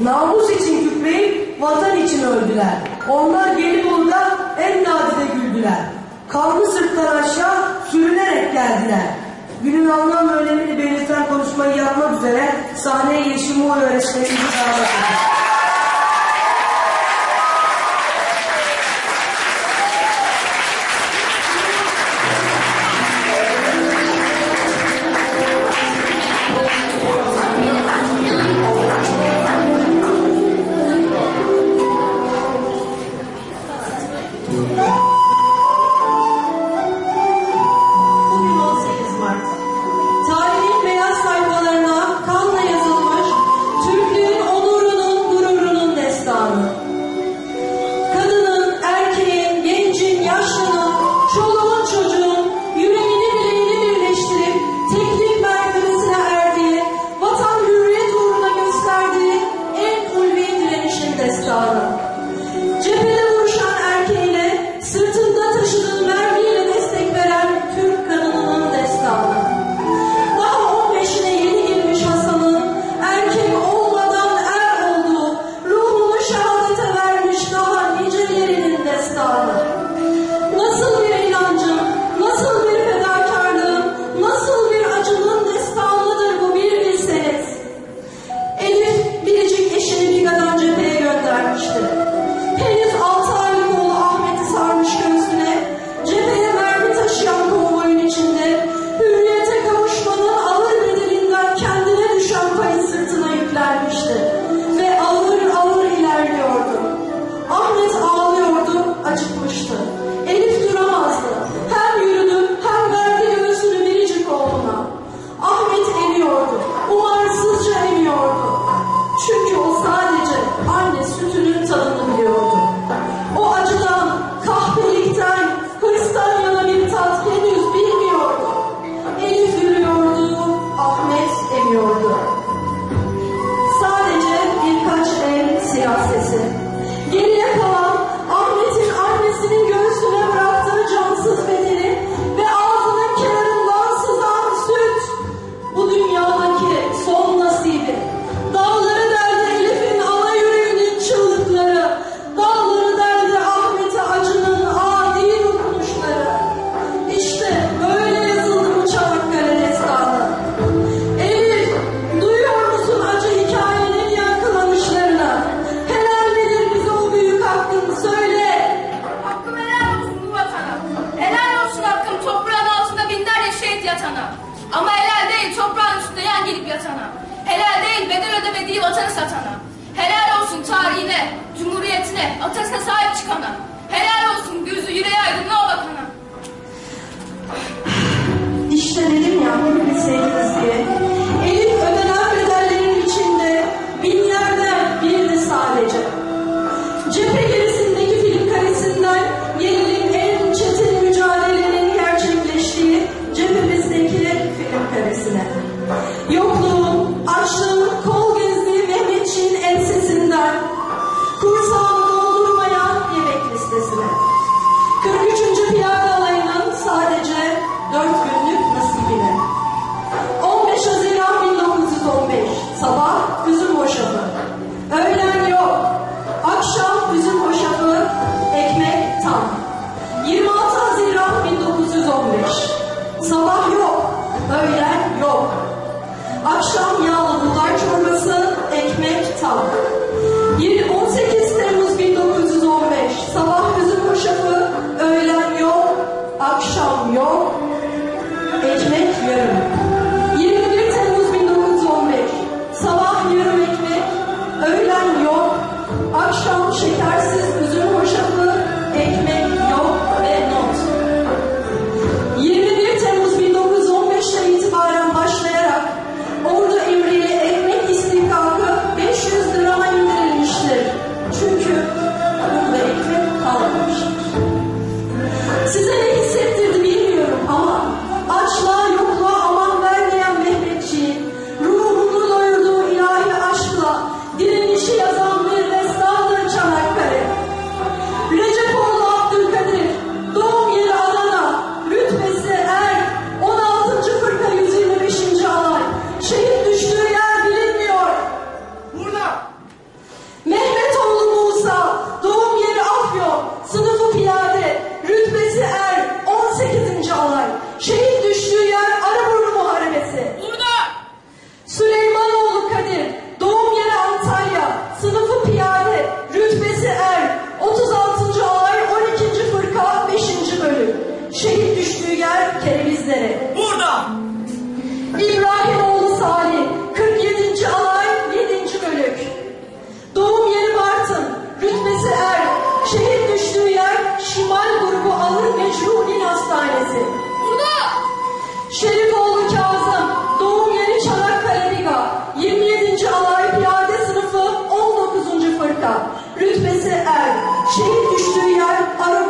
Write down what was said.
Namus için kükreyip vatan için öldüler. Onlar gelip Gelibolu'da en nadide güldüler. Kanlı sırttan aşağı sürünerek geldiler. Günün anlam ve önemini belirten konuşmayı yapmak üzere sahneye yeşil Yeşimoğlu öğretmenimizi davet ediyoruz. satana, helal değil bedel ödemediği vatanı satana, helal olsun tarihine, cumhuriyetine, atasına sahip çıkana, helal olsun gözü yüreği aydınlığa bakana. İşte dedim ya hepimiz diye. Elif ödenen bedellerin içinde binlerden birini sadece. Cepheli akşam yağlı buğday çorbası, ekmek, tavuk. 18 Temmuz 1915, sabah üzüm hoşafı, öğlen yok, akşam yok, ekmek yarım. she doesn't sizlere. Burada. İbrahim oğlu Salih, 47. alay, 7. bölük. Doğum yeri Bartın, rütbesi Er, şehir düştüğü yer Şimal Grubu Ağır Mecruhin Hastanesi. Burada. Şerif oğlu Kazım, doğum yeri Çanakkale Riga, 27. alay piyade sınıfı, 19. fırka. Rütbesi Er, şehir düştüğü yer Arap